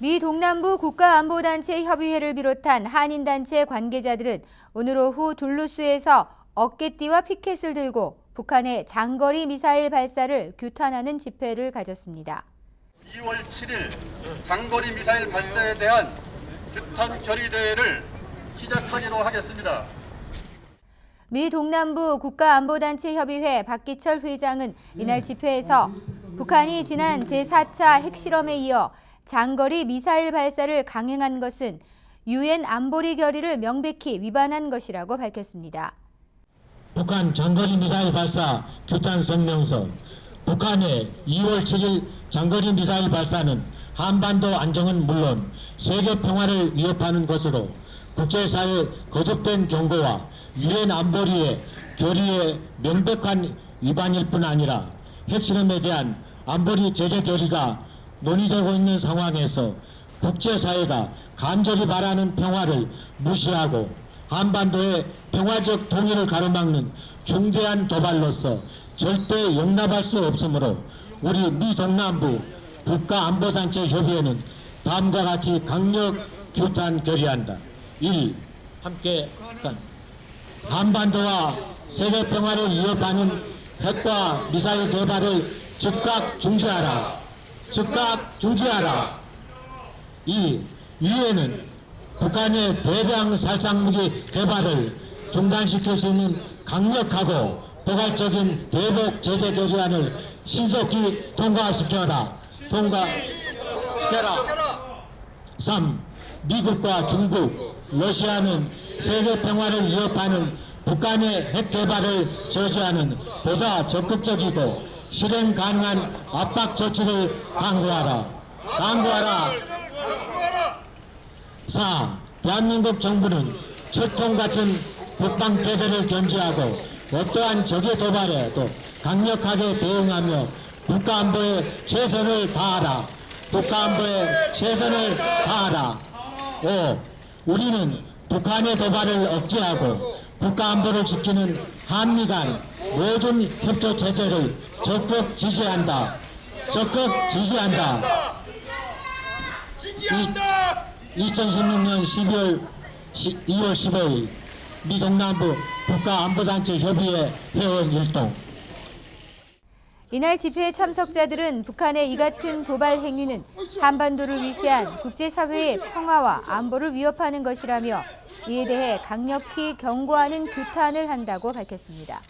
미 동남부 국가안보단체 협의회를 비롯한 한인단체 관계자들은 오늘 오후 둘루스에서 어깨띠와 피켓을 들고 북한의 장거리 미사일 발사를 규탄하는 집회를 가졌습니다. 2월 7일 장거리 미사일 발사에 대한 규탄 결의대회를 시작하기로 하겠습니다. 미 동남부 국가안보단체 협의회 박기철 회장은 이날 집회에서 북한이 지난 제4차 핵실험에 이어 장거리 미사일 발사를 강행한 것은 유엔 안보리 결의를 명백히 위반한 것이라고 밝혔습니다. 북한 장거리 미사일 발사 규탄 성명서 북한의 2월 7일 장거리 미사일 발사는 한반도 안정은 물론 세계 평화를 위협하는 것으로 국제사회 거듭된 경고와 유엔 안보리의 결의의 명백한 위반일 뿐 아니라 핵실험에 대한 안보리 제재 결의가 논의되고 있는 상황에서 국제사회가 간절히 바라는 평화를 무시하고 한반도의 평화적 통일을 가로막는 중대한 도발로서 절대 용납할 수 없으므로 우리 미 동남부 국가안보단체 협의회는 다음과 같이 강력 규탄 결의한다. 1. 함께 한반도와 세계 평화를 위협하는 핵과 미사일 개발을 즉각 중지하라. 즉각 중지하라. 2. 유엔은 북한의 대량 살상무기 개발을 중단시킬 수 있는 강력하고 포괄적인 대북 제재 결의안을 신속히 통과시켜라. 통과시켜라. 3. 미국과 중국, 러시아는 세계 평화를 위협하는 북한의 핵 개발을 저지하는 보다 적극적이고 실행 가능한 압박 조치를 강구하라. 강구하라. 4. 대한민국 정부는 철통 같은 북방 태세를 견지하고 어떠한 적의 도발에도 강력하게 대응하며 국가 안보에 최선을 다하라. 국가 안보에 최선을 다하라. 5. 우리는 북한의 도발을 억제하고 국가 안보를 지키는 한미 간 모든 협조 체제를 적극 지지한다. 적극 지지한다. 지지한다! 2016년 12월 2월 15일 미 동남부 국가안보단체 협의회 회원 일동 이날 집회 참석자들은 북한의 이 같은 도발 행위는 한반도를 위시한 국제사회의 평화와 안보를 위협하는 것이라며 이에 대해 강력히 경고하는 규탄을 한다고 밝혔습니다.